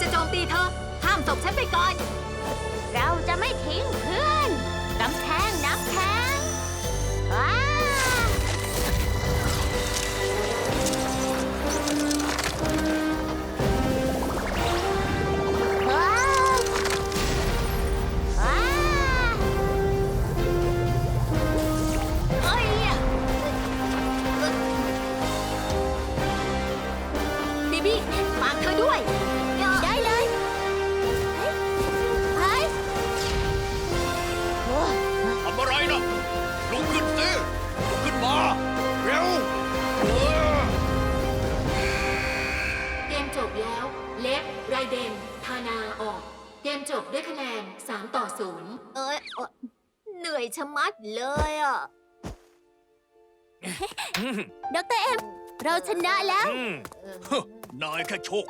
จะโจมตีเธอ ห้ามศพฉันไปก่อน ไรเดนทานาออก เกมจบด้วยคะแนน 3 ต่อ0เอ้ยเอ้อเหนื่อยชะมัดเลยอะ ดรเอ็ม เราชนะแล้วอืมนายแค่โชค